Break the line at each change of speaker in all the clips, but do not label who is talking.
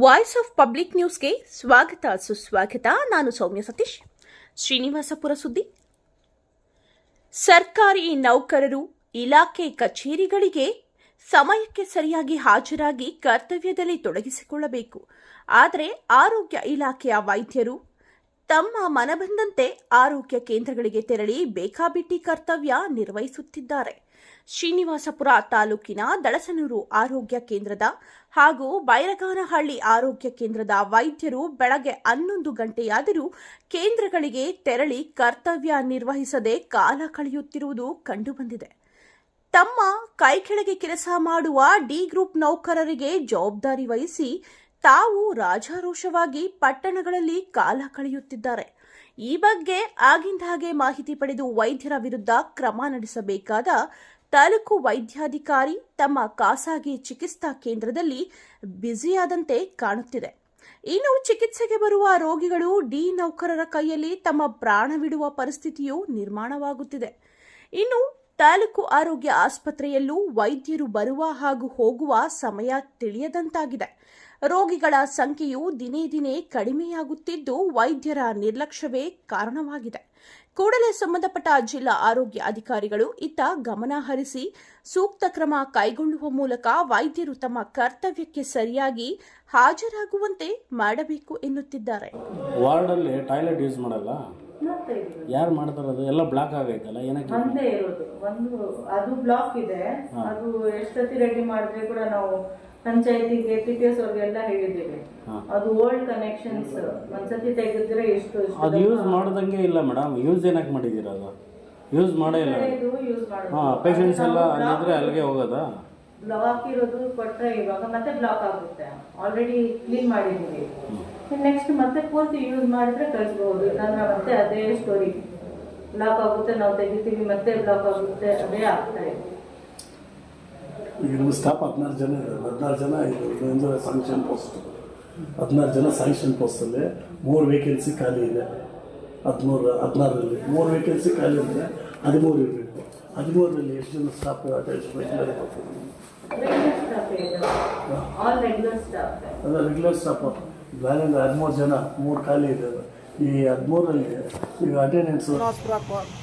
Voice of public ನ್ಯೂಸ್ಗೆ ಸ್ವಾಗತ, ಸುಸ್ವಾಗತ. ನಾನು ಸೌಮ್ಯ ಸತೀಶ್. ಶ್ರೀನಿವಾಸಪುರ ಸುದ್ದಿ ಸರ್ಕಾರಿ ನೌಕರರು ಇಲಾಖೆ ಕಚೇರಿಗಳಿಗೆ ಸಮಯಕ್ಕೆ ಸರಿಯಾಗಿ ಹಾಜರಾಗಿ ಕರ್ತವ್ಯದಲ್ಲಿ ತೊಡಗಿಸಿಕೊಳ್ಳಬೇಕು. ಆದರೆ ಆರೋಗ್ಯ ಇಲಾಖೆಯ ವೈದ್ಯರು ತಮ್ಮ ಮನಬಂದಂತೆ ಆರೋಗ್ಯ ಕೇಂದ್ರಗಳಿಗೆ ತೆರಳಿ ಬೇಕಾಬಿಟ್ಟಿ ಕರ್ತವ್ಯ ನಿರ್ವಹಿಸುತ್ತಿದ್ದಾರೆ. ಶ್ರೀನಿವಾಸಪುರ ತಾಲೂಕಿನ ದಳಸನೂರು ಆರೋಗ್ಯ ಕೇಂದ್ರದ ಹಾಗೂ ಬೈರಗಾನಹಳ್ಳಿ ಆರೋಗ್ಯ ಕೇಂದ್ರದ ವೈದ್ಯರು ಬೆಳಗ್ಗೆ ಹನ್ನೊಂದು ಗಂಟೆಯಾದರೂ ಕೇಂದ್ರಗಳಿಗೆ ತೆರಳಿ ಕರ್ತವ್ಯ ನಿರ್ವಹಿಸದೆ ಕಾಲ ಕಳೆಯುತ್ತಿರುವುದು ಕಂಡುಬಂದಿದೆ. ತಮ್ಮ ಕೈ ಕೆಳಗೆ ಕೆಲಸ ಮಾಡುವ ಡಿ ಗ್ರೂಪ್ ನೌಕರರಿಗೆ ಜವಾಬ್ದಾರಿ ವಹಿಸಿ ತಾವು ರಾಜಾರೋಷವಾಗಿ ಪಟ್ಟಣಗಳಲ್ಲಿ ಕಾಲ ಕಳೆಯುತ್ತಿದ್ದಾರೆ. ಈ ಬಗ್ಗೆ ಆಗಿಂದಾಗೆ ಮಾಹಿತಿ ಪಡೆದು ವೈದ್ಯರ ವಿರುದ್ಧ ಕ್ರಮ ನಡೆಸಬೇಕಾದ ತಾಲೂಕು ವೈದ್ಯಾಧಿಕಾರಿ ತಮ್ಮ ಖಾಸಗಿ ಚಿಕಿತ್ಸಾ ಕೇಂದ್ರದಲ್ಲಿ ಬ್ಯುಸಿಯಾದಂತೆ ಕಾಣುತ್ತಿದೆ. ಇನ್ನು ಚಿಕಿತ್ಸೆಗೆ ಬರುವ ರೋಗಿಗಳು ಡಿ ನೌಕರರ ಕೈಯಲ್ಲಿ ತಮ್ಮ ಪ್ರಾಣವಿಡುವ ಪರಿಸ್ಥಿತಿಯು ನಿರ್ಮಾಣವಾಗುತ್ತಿದೆ. ಇನ್ನು ತಾಲೂಕು ಆರೋಗ್ಯ ಆಸ್ಪತ್ರೆಯಲ್ಲೂ ವೈದ್ಯರು ಬರುವ ಹಾಗೂ ಹೋಗುವ ಸಮಯ ತಿಳಿಯದಂತಾಗಿದೆ. ರೋಗಿಗಳ ಸಂಖ್ಯೆಯು ದಿನೇ ದಿನೇ ಕಡಿಮೆಯಾಗುತ್ತಿದ್ದು ವೈದ್ಯರ ನಿರ್ಲಕ್ಷ್ಯವೇ ಕಾರಣವಾಗಿದೆ. ಕೂಡಲೇ ಸಂಬಂಧಪಟ್ಟ ಜಿಲ್ಲಾ ಆರೋಗ್ಯ ಅಧಿಕಾರಿಗಳು ಇತ್ತ ಗಮನ ಹರಿಸಿ ಸೂಕ್ತ ಕ್ರಮ ಕೈಗೊಳ್ಳುವ ಮೂಲಕ ವೈದ್ಯರು ತಮ್ಮ ಕರ್ತವ್ಯಕ್ಕೆ ಸರಿಯಾಗಿ ಹಾಜರಾಗುವಂತೆ ಮಾಡಬೇಕು ಎನ್ನುತ್ತಿದ್ದಾರೆ.
ವಾರ್ಡಲ್ಲಿ ಟಾಯ್ಲೆಟ್ ಯೂಸ್ ಮಾಡಲ್ಲ? ಯಾರು ಮಾಡ್ತಾರೆ ಅದು? ಎಲ್ಲ ಬ್ಲಾಕ್ ಆಗೈತಲ್ಲ ಏನಕ್ಕೆ?
ಒಂದೇ ಇರೋದು. ಒಂದು ಅದು ಬ್ಲಾಕ್ ಇದೆ. ಅದು ಎಷ್ಟೊತ್ತಿ ರೆಡಿ ಮಾಡಿದ್ರೆ ಕೂಡ ನಾವು ಪಂಚಾಯತಿಗೆ ಟಿ ಪಿ ಎಸ್ ಅವ್ರಿಗೆಲ್ಲ ಹೇಳಿದ್ದೀವಿ. ಅದು ಓಲ್ಡ್ ಕನೆಕ್ಷನ್ಸ್ ಒಂದ್ಸತಿ ತೆಗೆದ್ರೆ ಎಷ್ಟು
ಅದು ಯೂಸ್ ಮಾಡ್ದಂಗೆ ಇಲ್ಲ ಮೇಡಮ್ ಯೂಸ್ ಏನಕ್ಕೆ ಮಾಡಿದ್ದೀರ ಅದು? ಯೂಸ್ ಮಾಡೇ ಇಲ್ಲ.
ಇದು ಯೂಸ್ ಮಾಡೋದು.
ಹಾಂ ಪೇಷಂಟ್ಸ್ ಎಲ್ಲ ಅಲ್ಲಿದ್ರೆ ಅಲ್ಲಿಗೆ ಹೋಗೋದಾ?
ಬ್ಲಾಕ್ ಇರೋದು ಕೊಟ್ಟರೆ ಇವಾಗ ಮತ್ತೆ ಬ್ಲಾಕ್ ಆಗುತ್ತೆ. ಆಲ್ರೆಡಿ ಕ್ಲೀನ್ ಮಾಡಿದ್ದೀವಿ. ನೆಕ್ಸ್ಟ್ ಮತ್ತೆ ಪೂರ್ತಿ ಯೂಸ್ ಮಾಡಿದ್ರೆ ಕಳಿಸ್ಬಹುದು ಇಲ್ಲಾಂದ್ರೆ ಮತ್ತೆ ಅದೇ ಸ್ಟೋರಿ ಬ್ಲಾಕ್ ಆಗುತ್ತೆ ನಾವು ತೆಗಿತೀವಿ ಮತ್ತೆ ಬ್ಲಾಕ್ ಆಗುತ್ತೆ ಅದೇ ಆಗ್ತಾ ಇದೆ.
ಈಗ ನಮ್ಮ ಸ್ಟಾಫ್ ಹದಿನಾರು ಜನ ಇದ್ದಾರೆ ಹದಿನಾರು ಜನ ಇದು ಸ್ಯಾಂಕ್ಷನ್ ಪೋಸ್ಟ್ ಹದಿನಾರು ಜನ ಸ್ಯಾಂಕ್ಷನ್ ಪೋಸ್ಟಲ್ಲಿ ಮೂರು ವೇಕೆನ್ಸಿ ಖಾಲಿ ಇದೆ. ಹದಿಮೂರು ಹದಿನಾರರಲ್ಲಿ ಮೂರು ವೇಕೆನ್ಸಿ ಖಾಲಿ ಇದೆ. ಹದಿಮೂರು ಇರಬೇಕು. ಹದಿಮೂರರಲ್ಲಿ ಎಷ್ಟು ಜನ ಸ್ಟಾಫ್ ಅಟ್ಯಾಚ್ಮೆಂಟ್
ಅಲ್ಲ ಸ್ಟಾಫ್ ಇದೆ ಆಲ್ ರೆಗ್ಯುಲರ್ ಸ್ಟಾಫ್
ಬ್ಯಾಲೆನ್ಸ್ ಹದಿಮೂರು ಜನ ಮೂರು ಖಾಲಿ ಇದೆ. ಈ ಹದಿಮೂರರಲ್ಲಿ ಈಗ ಅಟೆಂಡೆನ್ಸ್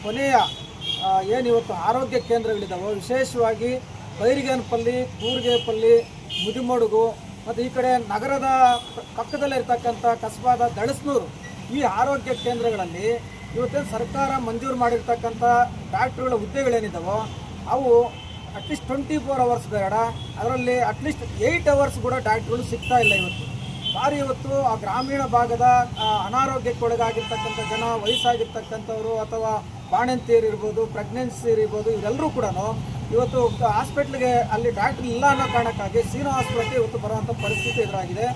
ಕೊನೆಯ ಏನು ಇವತ್ತು ಆರೋಗ್ಯ ಕೇಂದ್ರಗಳಿದ್ದಾವೆ ವಿಶೇಷವಾಗಿ ಬೈರಿಗೇನಪಲ್ಲಿ, ಕೂರ್ಗೇಪಲ್ಲಿ, ಮುದಿಮಡುಗು ಮತ್ತು ಈ ಕಡೆ ನಗರದ ಪಕ್ಕದಲ್ಲಿರ್ತಕ್ಕಂಥ ಕಸ್ಬಾದ ದಳಸ್ನೂರು ಈ ಆರೋಗ್ಯ ಕೇಂದ್ರಗಳಲ್ಲಿ ಇವತ್ತೇನು ಸರ್ಕಾರ ಮಂಜೂರು ಮಾಡಿರ್ತಕ್ಕಂಥ ಡಾಕ್ಟ್ರುಗಳ ಹುದ್ದೆಗಳೇನಿದ್ದಾವೋ ಅವು ಅಟ್ಲೀಸ್ಟ್ ಟ್ವೆಂಟಿ ಫೋರ್ ಅವರ್ಸ್ ಬೇಡ. ಅದರಲ್ಲಿ ಅಟ್ಲೀಸ್ಟ್ ಏಯ್ಟ್ ಅವರ್ಸ್ ಕೂಡ ಡಾಕ್ಟ್ರುಗಳು ಸಿಗ್ತಾ ಇಲ್ಲ ಇವತ್ತು. ಭಾರಿ ಇವತ್ತು ಆ ಗ್ರಾಮೀಣ ಭಾಗದ ಅನಾರೋಗ್ಯಕ್ಕೊಳಗಾಗಿರ್ತಕ್ಕಂಥ ಜನ, ವಯಸ್ಸಾಗಿರ್ತಕ್ಕಂಥವ್ರು ಅಥವಾ ಬಾಣಂತಿಯರಿರ್ಬೋದು ಪ್ರೆಗ್ನೆನ್ಸಿ ಇರ್ಬೋದು ಇವರೆಲ್ಲರೂ ಕೂಡ ಇವತ್ತು ಹಾಸ್ಪಿಟ್ಲಿಗೆ ಅಲ್ಲಿ ಡಾಕ್ಟರ್ ಇಲ್ಲ ಅನ್ನೋ ಕಾರಣಕ್ಕಾಗಿ ಸೀನೋ ಆಸ್ಪತ್ರೆ ಇವತ್ತು ಬರುವಂಥ ಪರಿಸ್ಥಿತಿ ಎದುರಾಗಿದೆ.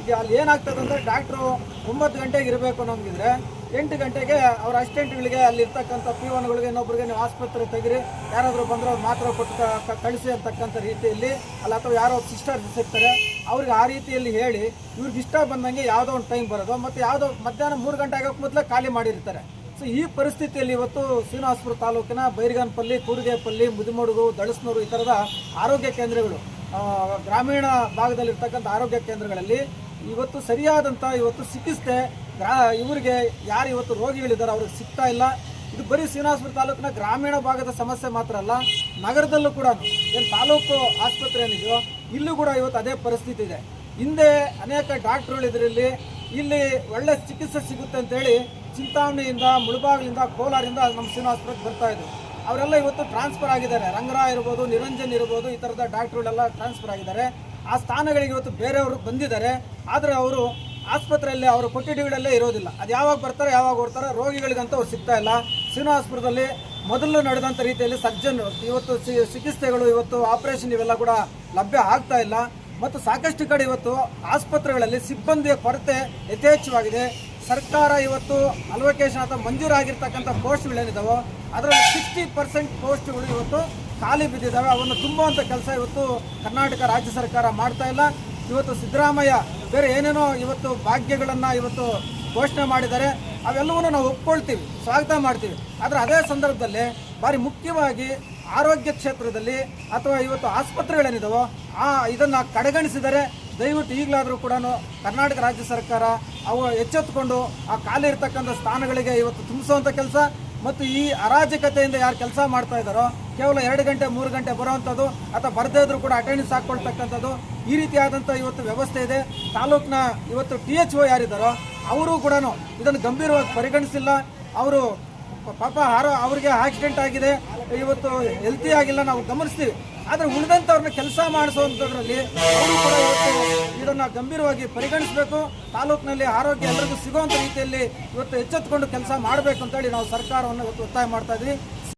ಈಗ ಅಲ್ಲಿ ಏನಾಗ್ತದೆ ಅಂದರೆ ಡಾಕ್ಟ್ರು ಒಂಬತ್ತು ಗಂಟೆಗೆ ಇರಬೇಕು ನಮಗಿದ್ರೆ ಎಂಟು ಗಂಟೆಗೆ ಅವ್ರ ಅಸಿಸ್ಟೆಂಟ್ಗಳಿಗೆ ಅಲ್ಲಿರ್ತಕ್ಕಂಥ ಪಿ ಒನ್ಗಳಿಗೆ ಇನ್ನೊಬ್ರಿಗೆ ನೀವು ಆಸ್ಪತ್ರೆ ತೆಗಿರಿ ಯಾರಾದರೂ ಬಂದರೆ ಅವ್ರು ಮಾತ್ರ ಕೊಟ್ಟು ಕಳಿಸಿ ಅಂತಕ್ಕಂಥ ರೀತಿಯಲ್ಲಿ ಅಲ್ಲ ಅಥವಾ ಯಾರೋ ಸಿಸ್ಟರ್ಸ್ ಸಿಗ್ತಾರೆ. ಅವ್ರಿಗೆ ಆ ರೀತಿಯಲ್ಲಿ ಹೇಳಿ ಇವ್ರಿಗೆ ಇಷ್ಟ ಬಂದಂಗೆ ಯಾವುದೋ ಒಂದು ಟೈಮ್ ಬರೋದು. ಮತ್ತು ಯಾವುದೋ ಮಧ್ಯಾಹ್ನ ಮೂರು ಗಂಟೆ ಆಗೋಕ್ಕೆ ಮೊದಲೇ ಖಾಲಿ ಮಾಡಿರ್ತಾರೆ. ಸೊ ಈ ಪರಿಸ್ಥಿತಿಯಲ್ಲಿ ಇವತ್ತು ಶ್ರೀನಿವಾಸಪುರ ತಾಲೂಕಿನ ಬೈರಿಗಾನಪಲ್ಲಿ ಕೂರಿಗೆಪಲ್ಲಿ ಮುದಿಮಡುಗು ದಳಸ್ನೂರು ಈ ಥರದ ಆರೋಗ್ಯ ಕೇಂದ್ರಗಳು ಗ್ರಾಮೀಣ ಭಾಗದಲ್ಲಿರ್ತಕ್ಕಂಥ ಆರೋಗ್ಯ ಕೇಂದ್ರಗಳಲ್ಲಿ ಇವತ್ತು ಸರಿಯಾದಂಥ ಇವತ್ತು ಚಿಕಿತ್ಸೆ, ಗ್ರಾ, ಇವರಿಗೆ ಯಾರು ಇವತ್ತು ರೋಗಿಗಳಿದ್ದಾರೆ ಅವ್ರಿಗೆ ಸಿಗ್ತಾ ಇಲ್ಲ. ಇದು ಬರೀ ಶ್ರೀನಿವಾಸಪುರ ತಾಲೂಕಿನ ಗ್ರಾಮೀಣ ಭಾಗದ ಸಮಸ್ಯೆ ಮಾತ್ರ ಅಲ್ಲ, ನಗರದಲ್ಲೂ ಕೂಡ ಏನು ತಾಲೂಕು ಆಸ್ಪತ್ರೆ ಏನಿದೆಯೋ, ಇಲ್ಲೂ ಕೂಡ ಇವತ್ತು ಅದೇ ಪರಿಸ್ಥಿತಿ ಇದೆ. ಹಿಂದೆ ಅನೇಕ ಡಾಕ್ಟ್ರುಗಳಿದ್ರಲ್ಲಿ ಇಲ್ಲಿ ಒಳ್ಳೆ ಚಿಕಿತ್ಸೆ ಸಿಗುತ್ತೆ ಅಂತೇಳಿ ಚಿಂತಾಮಣಿಯಿಂದ, ಮುಳುಬಾಗ್ಲಿಂದ, ಕೋಲಾರಿಂದ ನಮ್ಮ ಶ್ರೀನಿವಾಸಪುರಕ್ಕೆ ಬರ್ತಾ ಇದ್ರು. ಅವರೆಲ್ಲ ಇವತ್ತು ಟ್ರಾನ್ಸ್ಫರ್ ಆಗಿದ್ದಾರೆ. ರಂಗರಾ ಇರ್ಬೋದು, ನಿರಂಜನ್ ಇರ್ಬೋದು, ಈ ಥರದ ಡಾಕ್ಟ್ರುಗಳೆಲ್ಲ ಟ್ರಾನ್ಸ್ಫರ್ ಆಗಿದ್ದಾರೆ. ಆ ಸ್ಥಾನಗಳಿಗೆ ಇವತ್ತು ಬೇರೆಯವರು ಬಂದಿದ್ದಾರೆ. ಆದರೆ ಅವರು ಆಸ್ಪತ್ರೆಯಲ್ಲಿ ಅವರು ಕೊಠಡಿಗಳಲ್ಲೇ ಇರೋದಿಲ್ಲ. ಅದು ಯಾವಾಗ ಬರ್ತಾರೆ ಯಾವಾಗ ಬರ್ತಾರೆ ರೋಗಿಗಳಿಗಂತ ಅವ್ರು ಸಿಗ್ತಾ ಇಲ್ಲ. ಶ್ರೀನಿವಾಸಪುರದಲ್ಲಿ ಮೊದಲು ನಡೆದಂಥ ರೀತಿಯಲ್ಲಿ ಸರ್ಜನ್ ಇವತ್ತು ಚಿಕಿತ್ಸೆಗಳು, ಇವತ್ತು ಆಪರೇಷನ್ ಇವೆಲ್ಲ ಕೂಡ ಲಭ್ಯ ಆಗ್ತಾ ಇಲ್ಲ. ಮತ್ತು ಸಾಕಷ್ಟು ಕಡೆ ಇವತ್ತು ಆಸ್ಪತ್ರೆಗಳಲ್ಲಿ ಸಿಬ್ಬಂದಿಯ ಕೊರತೆ ಯಥೇಚ್ಛವಾಗಿದೆ. ಸರ್ಕಾರ ಇವತ್ತು ಅಲೋಕೇಶನ್ ಅಥವಾ ಮಂಜೂರಾಗಿರ್ತಕ್ಕಂಥ ಪೋಸ್ಟ್ಗಳೇನಿದ್ದಾವೋ ಅದರಲ್ಲಿ ಸಿಕ್ಸ್ಟಿ ಪರ್ಸೆಂಟ್ ಪೋಸ್ಟ್ಗಳು ಇವತ್ತು ಖಾಲಿ ಬಿದ್ದಿದ್ದಾವೆ ಅವನ್ನು ತುಂಬುವಂಥ ಕೆಲಸ ಇವತ್ತು ಕರ್ನಾಟಕ ರಾಜ್ಯ ಸರ್ಕಾರ ಮಾಡ್ತಾ ಇಲ್ಲ. ಇವತ್ತು ಸಿದ್ದರಾಮಯ್ಯ ಬೇರೆ ಏನೇನೋ ಇವತ್ತು ಭಾಗ್ಯಗಳನ್ನು ಇವತ್ತು ಘೋಷಣೆ ಮಾಡಿದ್ದಾರೆ. ಅವೆಲ್ಲವನ್ನೂ ನಾವು ಒಪ್ಕೊಳ್ತೀವಿ, ಸ್ವಾಗತ ಮಾಡ್ತೀವಿ. ಆದರೆ ಅದೇ ಸಂದರ್ಭದಲ್ಲಿ ಭಾರಿ ಮುಖ್ಯವಾಗಿ ಆರೋಗ್ಯ ಕ್ಷೇತ್ರದಲ್ಲಿ ಅಥವಾ ಇವತ್ತು ಆಸ್ಪತ್ರೆಗಳೇನಿದಾವೋ, ಆ ಇದನ್ನು ಕಡೆಗಣಿಸಿದರೆ ದಯವಿಟ್ಟು ಈಗಲಾದರೂ ಕೂಡ ಕರ್ನಾಟಕ ರಾಜ್ಯ ಸರ್ಕಾರ ಅವು ಎಚ್ಚೆತ್ತುಕೊಂಡು ಆ ಖಾಲಿ ಇರ್ತಕ್ಕಂಥ ಸ್ಥಾನಗಳಿಗೆ ಇವತ್ತು ತುಂಬಿಸುವಂಥ ಕೆಲಸ ಮತ್ತು ಈ ಅರಾಜಕತೆಯಿಂದ ಯಾರು ಕೆಲಸ ಮಾಡ್ತಾ ಇದ್ದಾರೋ, ಕೇವಲ ಎರಡು ಗಂಟೆ, ಮೂರು ಗಂಟೆ ಬರುವಂಥದ್ದು ಅಥವಾ ಬರದೇ ಕೂಡ ಅಟೆಂಡೆನ್ಸ್ ಹಾಕ್ಕೊಳ್ತಕ್ಕಂಥದ್ದು ಈ ರೀತಿಯಾದಂಥ ಇವತ್ತು ವ್ಯವಸ್ಥೆ ಇದೆ. ತಾಲೂಕಿನ ಇವತ್ತು ಟಿ ಎಚ್ ಒ ಯಾರಿದ್ದಾರೋ ಅವರು ಕೂಡ ಇದನ್ನು ಗಂಭೀರವಾಗಿ ಪರಿಗಣಿಸಿಲ್ಲ. ಅವರು ಪಾಪ ಹಾರೋ, ಅವ್ರಿಗೆ ಆಕ್ಸಿಡೆಂಟ್ ಆಗಿದೆ. ಇವತ್ತು ಹೆಲ್ತಿ ಆಗಿಲ್ಲ. ನಾವು ಗಮನಿಸ್ತೀವಿ. ಆದರೆ ಉಳಿದಂಥವ್ರನ್ನ ಕೆಲಸ ಮಾಡಿಸುವಂಥದ್ರಲ್ಲಿ ಅವರು ಇವತ್ತು ಇದನ್ನು ಗಂಭೀರವಾಗಿ ಪರಿಗಣಿಸಬೇಕು. ತಾಲೂಕಿನಲ್ಲಿ ಆರೋಗ್ಯ ಎಲ್ಲರಿಗೂ ಸಿಗುವಂಥ ರೀತಿಯಲ್ಲಿ ಇವತ್ತು ಎಚ್ಚೆತ್ತುಕೊಂಡು ಕೆಲಸ ಮಾಡಬೇಕು ಅಂತೇಳಿ ನಾವು ಸರ್ಕಾರವನ್ನು ಇವತ್ತು ಒತ್ತಾಯ ಮಾಡ್ತಾ ಇದ್ವಿ.